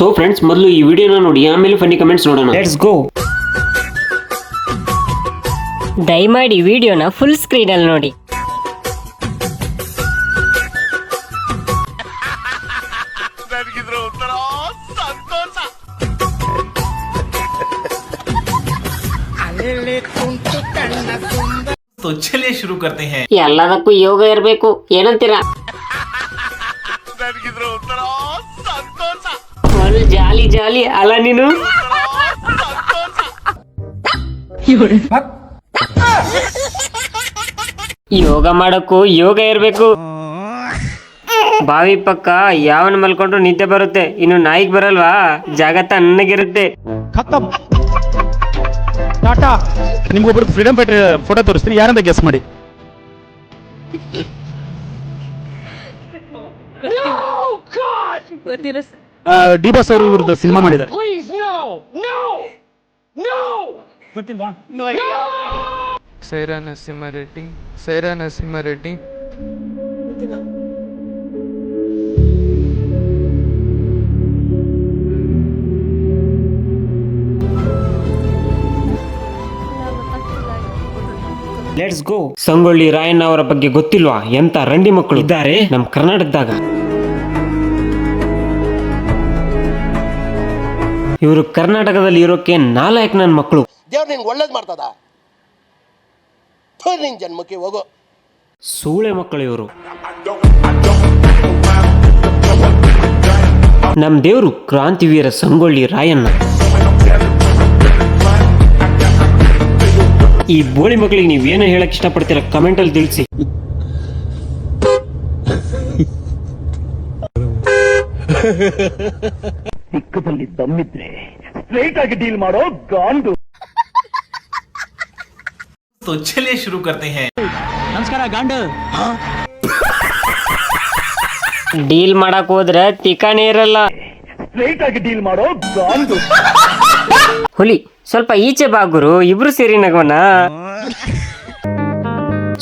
So friends ಮೊದಲು ಈ ವಿಡಿಯೋನ ನೋಡಿ ಆಮೇಲೆ ಫನಿ ಕಮೆಂಟ್ಸ್ ನೋಡೋಣ. ಲೆಟ್ಸ್ ಗೋ ದಯಮಾಡಿ ವಿಡಿಯೋನ ಫುಲ್ ಸ್ಕ್ರೀನ್ ಅಲ್ಲಿ ನೋಡಿ. ಶುರು ಎಲ್ಲದಕ್ಕೂ ಯೋಗ ಇರಬೇಕು ಏನಂತೀರಾ? ಫುಲ್ ಜಾಲಿ ಜಾಲಿ ಅಲ್ಲ ನೀನು? ಯೋಗ ಮಾಡಕ್ಕೂ ಯೋಗ ಇರಬೇಕು. ಬಾವಿ ಪಕ್ಕ ಯಾವನ್ ಮಲ್ಕೊಂಡ್ರು ನಿದ್ದೆ ಬರುತ್ತೆ. ಇನ್ನು ನಾಯಿಗ್ ಬರಲ್ವಾ? ಜಾಗತ ಅನ್ನಗಿರುತ್ತೆ ಟಾಟಾ ನಿಮ್ಗೊಬ್ರು ಫ್ರೀಡಮ್ ಫೈಟರ್ ಫೋಟೋ ತೋರಿಸ್ತೀನಿ. ಯಾರಂತ ಗೆಸ್ ಮಾಡಿ. ಡಿ ಬಾಸ್ ಅವರು ಇವ್ರದ್ದು ಸಿನಿಮಾ ಮಾಡಿದ್ದಾರೆ. ಸೈರಾ ನರಸಿಂಹ ರೆಡ್ಡಿ ಸೈರಾ ನರಸಿಂಹ ರೆಡ್ಡಿ. ಲೆಟ್ಸ್ ಗೋ ಸಂಗೊಳ್ಳಿ ರಾಯಣ್ಣ ಅವರ ಬಗ್ಗೆ ಗೊತ್ತಿಲ್ವಾ? ಎಂತ ರಂಡಿ ಮಕ್ಕಳು ಇದ್ದಾರೆ ನಮ್ಮ ಕರ್ನಾಟಕದಾಗ. ಇವರು ಕರ್ನಾಟಕದಲ್ಲಿ ಇರೋಕೆ ನಾಲ್ಕು ನನ್ನ ಮಕ್ಕಳು. ದೇವ್ರು ನಿಂಗೆ ಒಳ್ಳೇದು ಮಾಡ್ತದ? ನಿನ್ ಜನ್ಮಕ್ಕೆ ಹೋಗೋ. ಸೂಳೆ ಮಕ್ಕಳು ಇವರು. ನಮ್ ದೇವರು ಕ್ರಾಂತಿವೀರ ಸಂಗೊಳ್ಳಿ ರಾಯಣ್ಣ. ಈ ಬೋಳಿ ಮಕ್ಕಳಿಗೆ ನೀವು ಏನು ಹೇಳಕ್ ಇಷ್ಟಪಡ್ತೀರಾ ಕಮೆಂಟ್ ಅಲ್ಲಿ ತಿಳಿಸಿ. ಚಿಕ್ಕದಲ್ಲಿ ದಮ್ಮಿದ್ರೆ ಸ್ಟ್ರೈಟ್ ಆಗಿ ಡೀಲ್ ಮಾಡೋ ಗಾಂಡು तो चलिए शुरू करते हैं ನಮಸ್ಕಾರ ಗಾಂಡು ಡೀಲ್ ಮಾಡಕ್ ಹೋದ್ರೆ ತಿಕಾನೇ ಇರಲ್ಲ ಸ್ಟ್ರೈಟ್ ಆಗಿ ಡೀಲ್ ಮಾಡೋ ಗಾಂಡು ಹುಲಿ ಸ್ವಲ್ಪ ಈಚೆ ಬಾಗುರು ಇಬ್ರು ಸೇರಿ ನಗೋಣ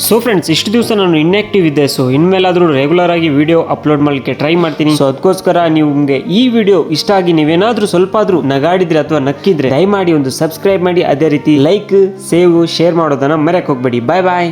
ಸೊ ಫ್ರೆಂಡ್ಸ್ ಇಷ್ಟು ದಿವಸ ನಾನು ಇನ್ಆಕ್ಟಿವ್ ಇದ್ದೆ ಸೊ ಇನ್ಮೇಲಾದರೂ ರೆಗ್ಯುಲರ್ ಆಗಿ ವಿಡಿಯೋ ಅಪ್ಲೋಡ್ ಮಾಡಲಿಕ್ಕೆ ಟ್ರೈ ಮಾಡ್ತೀನಿ. ಸೊ ಅದಕ್ಕೋಸ್ಕರ ನಿಮಗೆ ಈ ವಿಡಿಯೋ ಇಷ್ಟ ಆಗಿ ನೀವೇನಾದರೂ ಸ್ವಲ್ಪ ಆದ್ರೂ ನಗಾಡಿದ್ರೆ ಅಥವಾ ನಕ್ಕಿದ್ರೆ ಮಾಡಿ ಒಂದು ಸಬ್ಸ್ಕ್ರೈಬ್ ಮಾಡಿ. ಅದೇ ರೀತಿ ಲೈಕ್ ಸೇವ್ ಶೇರ್ ಮಾಡೋದನ್ನ ಮರೆಯಕ್ಕೆ ಹೋಗ್ಬೇಡಿ. ಬಾಯ್ ಬಾಯ್